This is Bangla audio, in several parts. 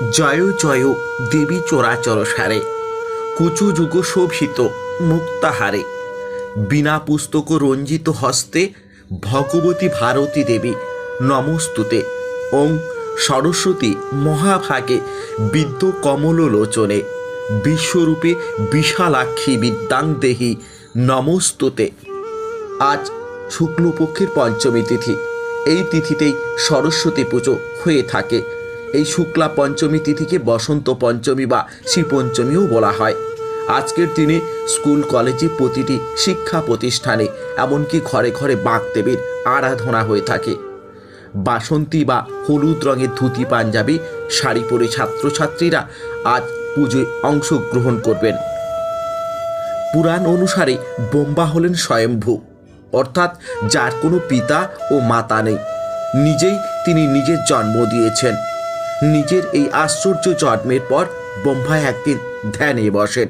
জয় জয় দেবী চোরাচর সারে, কুচু যুগ শোভিত মুক্তাহারে। বিনা পুস্তক রঞ্জিত হস্তে ভগবতী ভারতী দেবী নমস্তুতে। ওং সরস্বতী মহাভাগে বিদ্য কমল লোচনে বিশ্বরূপে বিশালাক্ষী বিদ্যাং দেহি নমস্তুতে। আজ শুক্লপক্ষের পঞ্চমী তিথি, এই তিথিতেই সরস্বতী পুজো হয়ে থাকে। এই শুক্লা পঞ্চমী তিথিকে বসন্ত পঞ্চমী বা শ্রীপঞ্চমীও বলা হয়। আজকের দিনে স্কুল, কলেজে প্রতিটি শিক্ষা প্রতিষ্ঠানে এমনকি ঘরে ঘরে বাগদেবীর আরাধনা হয়ে থাকে। বাসন্তী বা হলুদ রঙের ধুতি, পাঞ্জাবি, শাড়ি পরে ছাত্রছাত্রীরা আজ পুজোয় অংশগ্রহণ করবেন। পুরাণ অনুসারে বোম্বা হলেন স্বয়ম্ভু, অর্থাৎ যার কোনো পিতা ও মাতা নেই। নিজেই তিনি নিজের জন্ম দিয়েছেন। নিজের এই আশ্চর্য জন্মের পর বোম্বায় একদিন ধ্যানে বসেন।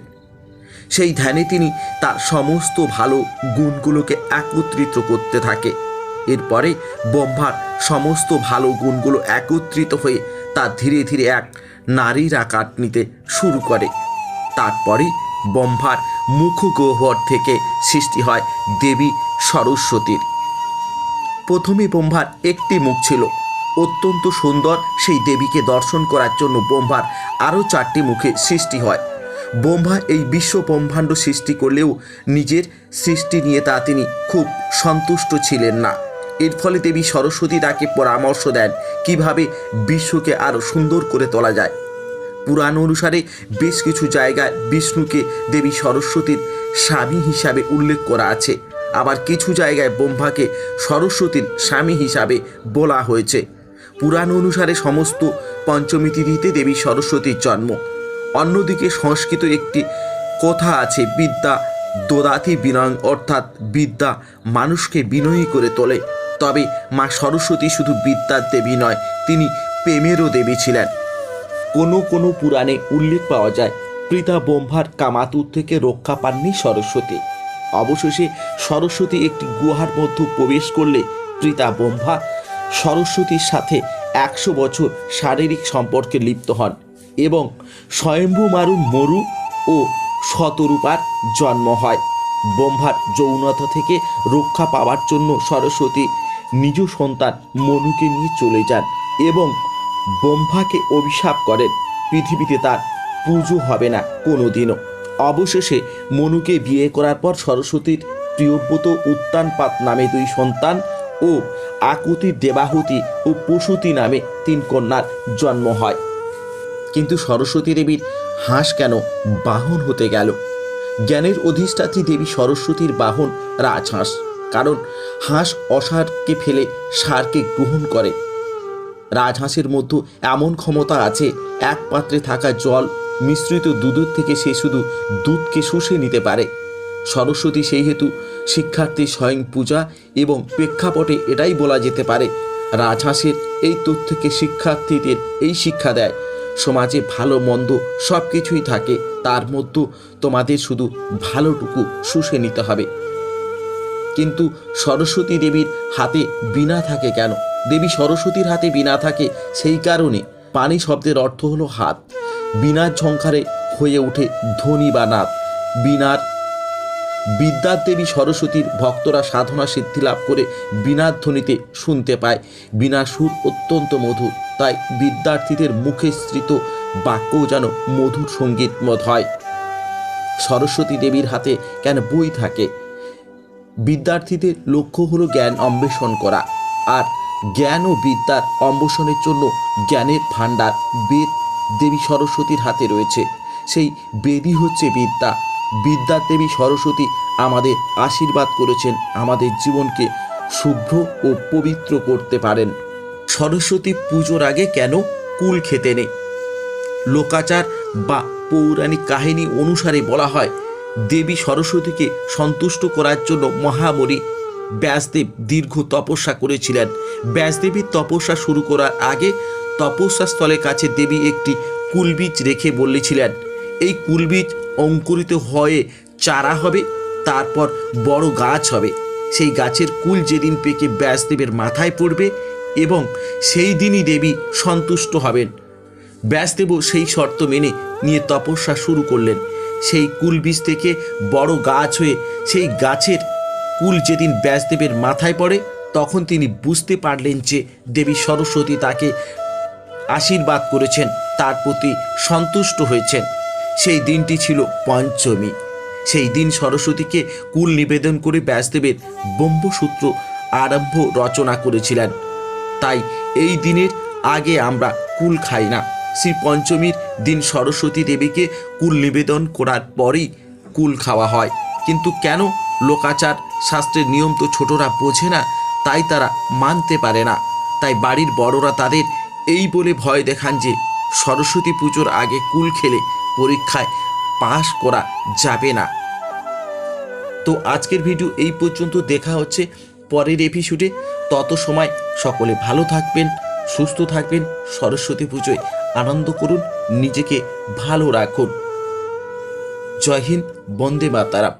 সেই ধ্যানে তিনি তার সমস্ত ভালো গুণগুলোকে একত্রিত করতে থাকে। এরপরে ব্রহ্মার সমস্ত ভালো গুণগুলো একত্রিত হয়ে তা ধীরে ধীরে এক নারীর আকার নিতে শুরু করে। তারপরে ব্রহ্মার মুখগহ্বর থেকে সৃষ্টি হয় দেবী সরস্বতীর। প্রথমে ব্রহ্মার একটি মুখ ছিল অত্যন্ত সুন্দর সেই দেবীকে দর্শন করার জন্য ব্রহ্মার আরও চারটি মুখে সৃষ্টি হয়। ব্রহ্মা এই বিশ্ব ব্রহ্মাণ্ড সৃষ্টি করলেও নিজের সৃষ্টি নিয়ে তা তিনি খুব সন্তুষ্ট ছিলেন না। এর ফলে দেবী সরস্বতী তাকে পরামর্শ দেন কীভাবে বিশ্বকে আরও সুন্দর করে তোলা যায়। পুরাণ অনুসারে বেশ কিছু জায়গায় বিষ্ণুকে দেবী সরস্বতীর স্বামী হিসাবে উল্লেখ করা আছে। আবার কিছু জায়গায় ব্রহ্মাকে সরস্বতীর স্বামী হিসাবে বলা হয়েছে। পুরাণ অনুসারে সমস্ত পঞ্চমী তিথিতে দেবী সরস্বতীর জন্ম। অন্যদিকে সংস্কৃত একটি কথা আছে, বিদ্যা দোদাতি বিনয়, অর্থাৎ বিদ্যা মানুষকে বিনয়ী করে তোলে। তবে মা সরস্বতী শুধু বিদ্যার দেবী নয়, তিনি প্রেমেরও দেবী ছিলেন। কোনো কোনো পুরাণে উল্লেখ পাওয়া যায়, পিতা ব্রহ্মার কামাতুর থেকে রক্ষা পাননি সরস্বতী। অবশেষে সরস্বতী একটি গুহার মধ্যে প্রবেশ করলে পিতা ব্রহ্মা সরস্বতীর সাথে একশো বছর শারীরিক সম্পর্কে লিপ্ত হন এবং স্বয়ম্ভু মারু মরু ও শতরূপার জন্ম হয়। ব্রহ্মার যৌনতা থেকে রক্ষা পাওয়ার জন্য সরস্বতী নিজ সন্তান মনুকে নিয়ে চলে যান এবং ব্রহ্মাকে অভিশাপ করেন। পৃথিবীতে তার পুজো হবে না কোনোদিনও। অবশেষে মনুকে বিয়ে করার পর সরস্বতীর প্রিয়ব্রত উত্তানপাত নামে দুই সন্তান ও আকুতি দেবাহুতি ও পশুতি নামে তিন কন্যার জন্ম হয়। কিন্তু সরস্বতী দেবীর হাঁস কেন বাহন হতে গেল? জ্ঞানের অধিষ্ঠাত্রী দেবী সরস্বতীর বাহন রাজহাঁস, কারণ হাঁস অসারকে ফেলে সারকে গ্রহণ করে। রাজহাঁসের মধ্যে এমন ক্ষমতা আছে এক পাত্রে থাকা জল মিশ্রিত দুধের থেকে সে শুধু দুধকে শুষে নিতে পারে। সরস্বতী সেই হেতু শিক্ষার্থী স্বয়ং পূজা এবং প্রেক্ষাপটে এটাই বলা যেতে পারে। রাজহাঁসের এই তথ্যকে শিক্ষার্থীদের এই শিক্ষা দেয়। সমাজে ভালো, মন্দ সব কিছুই থাকে। তার মধ্যে তোমাদের শুধু ভালোটুকু শুষে নিতে হবে। কিন্তু সরস্বতী দেবীর হাতে বিনা থাকে কেন? দেবী সরস্বতীর হাতে বিনা থাকে সেই কারণে পানি শব্দের অর্থ হলো হাত। বিনার ঝঙ্কারে হয়ে ওঠে ধ্বনি বা নাদ। বিনার বিদ্যার দেবী সরস্বতীর ভক্তরা সাধনা সিদ্ধি লাভ করে বিনার ধ্বনিতে শুনতে পায়। বিনা সুর অত্যন্ত মধুর, তাই বিদ্যার্থীদের মুখে স্মৃত বাক্যও যেন মধুর সঙ্গীতমত হয়। সরস্বতী দেবীর হাতে কেন বই থাকে? বিদ্যার্থীদের লক্ষ্য হলো জ্ঞান অন্বেষণ করা, আর জ্ঞান ও বিদ্যার অন্বেষণের জন্য জ্ঞানের ভাণ্ডার বেদ দেবী সরস্বতীর হাতে রয়েছে। সেই বেদই হচ্ছে বিদ্যা। বিদ্যার দেবী সরস্বতী আমাদের আশীর্বাদ করেছেন, আমাদের জীবনকে শুভ্র ও পবিত্র করতে পারেন। সরস্বতী পুজোর আগে কেন কুল খেতে নেই? লোকাচার বা পৌরাণিক কাহিনী অনুসারে বলা হয়, দেবী সরস্বতীকে সন্তুষ্ট করার জন্য মহামণি ব্যাসদেব দীর্ঘ তপস্যা করেছিলেন। ব্যাসদেবীর তপস্যা শুরু করার আগে তপস্যাস্থলের কাছে দেবী একটি কুলবীজ রেখে বলেছিলেন, এই কুলবীজ অঙ্কুরিত হয়ে চারা হবে, তারপর বড় গাছ হবে। সেই গাছের কুল যেদিন পেকে ব্যাসদেবের মাথায় পড়বে এবং সেই দিনই দেবী সন্তুষ্ট হবেন। ব্যাসদেবও সেই শর্ত মেনে নিয়ে তপস্যা শুরু করলেন। সেই কুল বীজ থেকে বড় গাছ হয়ে সেই গাছের কুল যেদিন ব্যাসদেবের মাথায় পড়ে, তখন তিনি বুঝতে পারলেন যে দেবী সরস্বতী তাকে আশীর্বাদ করেছেন, তার প্রতি সন্তুষ্ট হয়েছেন। সেই দিনটি ছিল পঞ্চমী। সেই দিন সরস্বতীকে কুল নিবেদন করে ব্যাসদেবের ব্রহ্মসূত্র আরম্ভ রচনা করেছিলেন। তাই এই দিনের আগে আমরা কুল খাই না। শ্রী পঞ্চমীর দিন সরস্বতী দেবীকে কুল নিবেদন করার পরেই কুল খাওয়া হয়। কিন্তু কেন লোকাচার, শাস্ত্রের নিয়ম তো ছোটরা বোঝে না, তাই তারা মানতে পারে না। তাই বাড়ির বড়রা তাদের এই বলে ভয় দেখান যে, সরস্বতী পুজোর আগে কুল খেলে পরীক্ষায় পাশ করা যাবে না। তো আজকের ভিডিও এই পর্যন্ত। দেখা হচ্ছে পরের এপিসোডে তত সময় সকলে ভালো থাকবেন, সুস্থ থাকবেন, সরস্বতী পুজোয় আনন্দ করুন, নিজেকে ভালো রাখুন। জয় হিন্দ, বন্দে মাতারাম।